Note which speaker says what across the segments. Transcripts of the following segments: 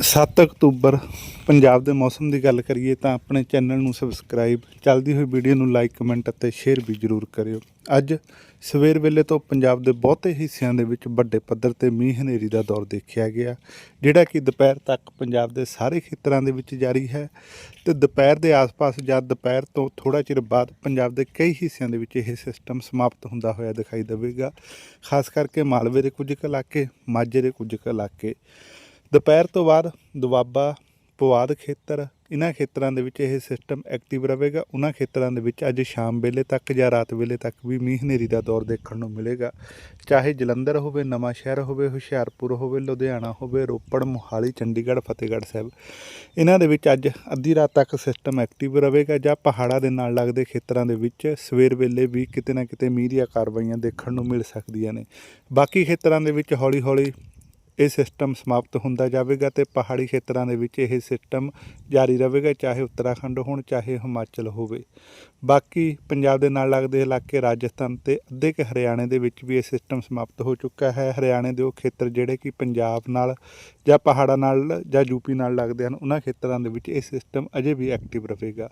Speaker 1: 7 October Punjab ਦੇ ਮੌਸਮ ਦੀ ਗੱਲ ਕਰੀਏ ਤਾਂ ਆਪਣੇ ਚੈਨਲ ਨੂੰ ਸਬਸਕ੍ਰਾਈਬ, ਚੱਲਦੀ ਹੋਈ ਵੀਡੀਓ ਨੂੰ ਲਾਈਕ, ਕਮੈਂਟ ਅਤੇ ਸ਼ੇਅਰ ਵੀ ਜ਼ਰੂਰ ਕਰਿਓ। ਅੱਜ ਸਵੇਰ ਵੇਲੇ ਤੋਂ ਪੰਜਾਬ ਦੇ ਬਹੁਤੇ ਹਿੱਸਿਆਂ ਦੇ ਵਿੱਚ ਵੱਡੇ ਪੱਧਰ ਤੇ ਮੀਂਹ ਹਨੇਰੀ ਦਾ ਦੌਰ ਦੇਖਿਆ ਗਿਆ, ਜਿਹੜਾ ਕਿ ਦੁਪਹਿਰ ਤੱਕ ਪੰਜਾਬ ਦੇ ਸਾਰੇ ਖੇਤਰਾਂ ਦੇ ਵਿੱਚ ਜਾਰੀ ਹੈ ਤੇ ਦੁਪਹਿਰ ਦੇ ਆਸ-ਪਾਸ ਜਾਂ ਦੁਪਹਿਰ ਤੋਂ ਥੋੜਾ ਚਿਰ ਬਾਅਦ ਪੰਜਾਬ ਦੇ ਕਈ ਹਿੱਸਿਆਂ ਦੇ ਵਿੱਚ ਇਹ ਸਿਸਟਮ ਸਮਾਪਤ ਹੁੰਦਾ ਹੋਇਆ ਦਿਖਾਈ ਦੇਵੇਗਾ, ਖਾਸ ਕਰਕੇ ਮਾਲਵੇ ਦੇ ਕੁਝ ਕੁ ਇਲਾਕੇ, ਮਾਝੇ ਦੇ ਕੁਝ ਕੁ ਇਲਾਕੇ। ਦੁਪਹਿਰ ਤੋਂ ਬਾਅਦ ਦੁਆਬਾ, ਪੁਆਧ ਖੇਤਰ ਇਹਨਾਂ ਖੇਤਰਾਂ ਦੇ ਵਿੱਚ ਇਹ ਸਿਸਟਮ ਐਕਟਿਵ ਰਹੇਗਾ। ਉਹਨਾਂ ਖੇਤਰਾਂ ਦੇ ਵਿੱਚ ਅੱਜ ਸ਼ਾਮ ਵੇਲੇ ਤੱਕ ਜਾਂ ਰਾਤ ਵੇਲੇ ਤੱਕ ਵੀ ਮੀਂਹ ਹਨੇਰੀ ਦਾ ਦੌਰ ਦੇਖਣ ਨੂੰ ਮਿਲੇਗਾ। ਚਾਹੇ ਜਲੰਧਰ ਹੋਵੇ, ਨਵਾਂ ਸ਼ਹਿਰ ਹੋਵੇ, ਹੁਸ਼ਿਆਰਪੁਰ ਹੋਵੇ, ਲੁਧਿਆਣਾ ਹੋਵੇ, ਰੋਪੜ, ਮੋਹਾਲੀ, ਚੰਡੀਗੜ੍ਹ, ਫਤਿਹਗੜ੍ਹ ਸਾਹਿਬ। ਇਹਨਾਂ ਦੇ ਵਿੱਚ ਅੱਜ ਅੱਧੀ ਰਾਤ ਤੱਕ ਸਿਸਟਮ ਐਕਟਿਵ ਰਹੇਗਾ ਜਾਂ ਪਹਾੜਾਂ ਦੇ ਨਾਲ ਲੱਗਦੇ ਖੇਤਰਾਂ ਦੇ ਵਿੱਚ ਸਵੇਰ ਵੇਲੇ ਵੀ ਕਿਤੇ ਨਾ ਕਿਤੇ ਮੀਂਹ ਦੀਆਂ ਕਾਰਵਾਈਆਂ ਦੇਖਣ ਨੂੰ ਮਿਲ ਸਕਦੀਆਂ ਨੇ। ਬਾਕੀ ਖੇਤਰਾਂ ਦੇ ਵਿੱਚ ਹੌਲੀ-ਹੌਲੀ ਇਹ ਸਿਸਟਮ ਸਮਾਪਤ ਹੁੰਦਾ ਜਾਵੇਗਾ ਤੇ ਪਹਾੜੀ ਖੇਤਰਾਂ ਦੇ ਵਿੱਚ ਇਹ ਸਿਸਟਮ ਜਾਰੀ ਰਹੇਗਾ, ਚਾਹੇ ਉੱਤਰਾਖੰਡ ਹੋਣ, ਚਾਹੇ ਹਿਮਾਚਲ ਹੋਵੇ। ਬਾਕੀ ਪੰਜਾਬ ਦੇ ਨਾਲ ਲੱਗਦੇ ਇਲਾਕੇ ਰਾਜਸਥਾਨ ਤੇ ਅੱਧੇ ਕੁ ਹਰਿਆਣੇ ਦੇ ਵਿੱਚ ਵੀ ਇਹ ਸਿਸਟਮ ਸਮਾਪਤ ਹੋ ਚੁੱਕਾ ਹੈ। ਹਰਿਆਣੇ ਦੇ ਉਹ ਖੇਤਰ ਜਿਹੜੇ ਕਿ ਪੰਜਾਬ ਨਾਲ ਜਾਂ ਪਹਾੜਾਂ ਨਾਲ ਜਾਂ ਯੂਪੀ ਨਾਲ ਲੱਗਦੇ ਹਨ, ਉਹਨਾਂ ਖੇਤਰਾਂ ਦੇ ਵਿੱਚ ਇਹ ਸਿਸਟਮ ਅਜੇ ਵੀ ਐਕਟਿਵ ਰਹੇਗਾ।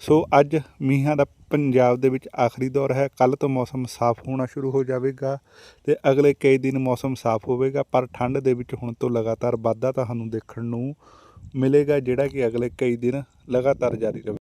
Speaker 1: ਸੋ ਅੱਜ ਮੀਂਹਾਂ ਦਾ ਪੰਜਾਬ ਦੇ ਵਿੱਚ ਆਖਰੀ ਦੌਰ ਹੈ। ਕੱਲ ਤੋਂ ਮੌਸਮ ਸਾਫ਼ ਹੋਣਾ ਸ਼ੁਰੂ ਹੋ ਜਾਵੇਗਾ ਤੇ ਅਗਲੇ ਕਈ ਦਿਨ ਮੌਸਮ ਸਾਫ਼ ਹੋਵੇਗਾ, ਪਰ ਠੰਡ ਦੇ ਵਿੱਚ ਹੁਣ ਤੋਂ ਲਗਾਤਾਰ ਵਾਧਾ ਤੁਹਾਨੂੰ ਦੇਖਣ ਨੂੰ ਮਿਲੇਗਾ, ਜਿਹੜਾ ਕਿ ਅਗਲੇ ਕਈ ਦਿਨ ਲਗਾਤਾਰ ਜਾਰੀ ਰਹੇ